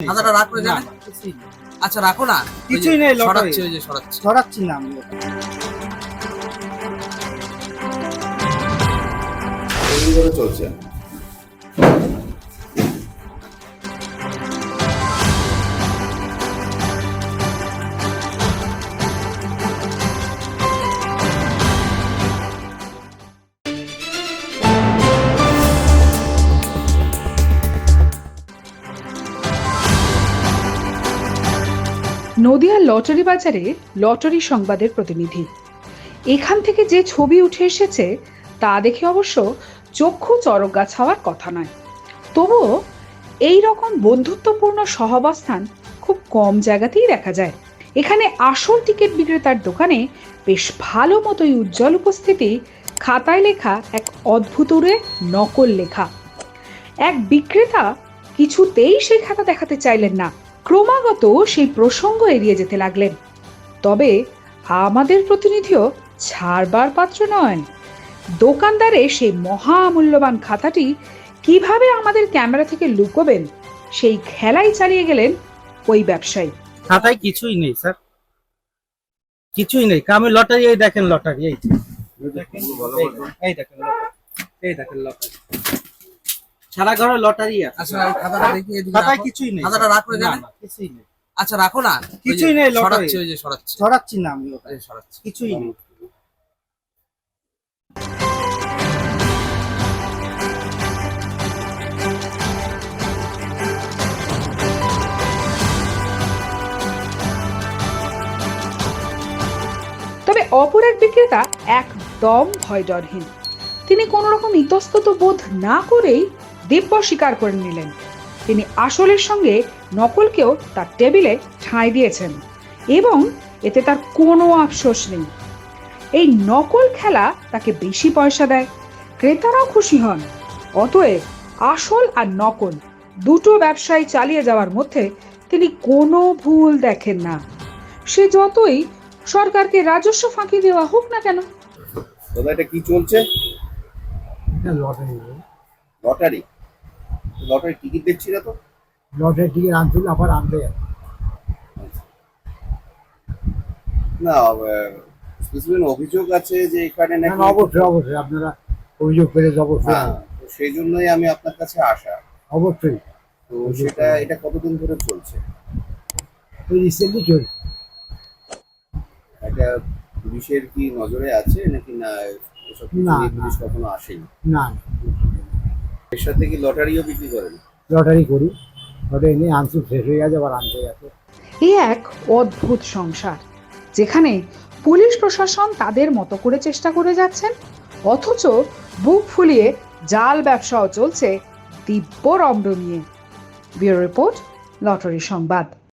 খাতাটা রাখো এখানে না, আচ্ছা রাখো না। কিছুই নেই। সরাচ্ছি ওই যে সরাচ্ছি সরাচ্ছি না আমি। চলছে। নদিয়ার লটারি বাজারে লটারি সংবাদের প্রতিনিধি। এখান থেকে যে ছবি উঠে এসেছে, তা দেখে অবশ্য চক্ষু চরক গাছ হওয়ার কথা নয়। তবুও এই রকম বন্ধুত্বপূর্ণ সহাবস্থান খুব কম জায়গাতেই দেখা যায়। এখানে আসল টিকিট বিক্রেতার দোকানে বেশ ভালো মতোই উজ্জ্বল উপস্থিতি, খাতায় লেখা এক অদ্ভুতরে নকল লেখা। এক বিক্রেতা কিছুতেই সেই খাতা দেখাতে চাইলেন না। ক্রমাগত সেই প্রসঙ্গ এড়িয়ে যেতে লাগলেন। তবে আমাদের প্রতিনিধিও ছাড়বার পাত্র নয় দোকানদারে সেই মহামূল্যবান খাতাটি কীভাবে আমাদের ক্যামেরা থেকে লুকোবেন সেই খেলাই চালিয়ে গেলেন ওই ব্যবসায়ী। খাতায় কিছুই নেই স্যার। কিছুই নেই। আমি লটারি এই দেখেন লটারি এই দেখেন, এই- দেখেন লটারি এই দেখেন লটারি। সারা ঘরে লটারি আছে। আচ্ছা খাতাটা দেখি এদিকে খাতায় রাখো। কিছুই নেই। খাতাটা রাখো না, এখানে? কিছুই নেই। আচ্ছা রাখো না? কিছুই নেই, লটারি। সরাচ্ছি ওই যে সরাচ্ছি। ছড়াচ্ছি না আমি সরাচ্ছি। কিছুই নেই। তবে অপর এক বিক্রেতা একদম ভয় ডরহীন তিনি কোনো রকম ইতস্তত বোধ না করেই দিব্য স্বীকার করে নিলেন। তিনি আসলের সঙ্গে নকলকেও তার টেবিলে ঠাঁই দিয়েছেন এবং এতে তার কোনো আফসোস নেই। এই নকল খেলা তাকে বেশি পয়সা দেয় ক্রেতারাও খুশি হন। অতএব আসল আর নকল দুটো ব্যবসায় চালিয়ে যাওয়ার মধ্যে তিনি কোনো ভুল দেখেন না। সে যতই সরকারকে রাজস্ব ফাঁকি দেওয়া হোক না কেন। দাদা এটা কি চলছে? Lottery lottery? লটারি টিকিট দেখছি না তো। লটারি টিকিট আনছিল আবার আনতে যাবে। না স্পেসিফিক অভিযোগ আছে যে এখানে না, নাকি অবশ্যই অবশ্যই আপনারা অভিযোগ পেলে অবশ্যই হ্যাঁ সেই জন্যই আমি আপনার কাছে আসা। অবশ্যই। তো সেটা এটা কতদিন ধরে চলছে? রিসেন্টলি চলছে। এটা পুলিশের কি নজরে আছে নাকি না এসব। পুলিশ কখনো আসেনি? না, এর সাথে কি লটারিও বিক্রি করেন? লটারি করি। লটারি নিয়ে শেষ হয়ে গেছে আবার আনতে গেছে। এই এক অদ্ভুত সংসার যেখানে পুলিশ প্রশাসন তাদের মতো করে চেষ্টা করে যাচ্ছেন অথচ বুক ফুলিয়ে জাল ব্যবসাও চলছে দিব্য নিয়ে ব্যুরো রিপোর্ট লটারি সংবাদ।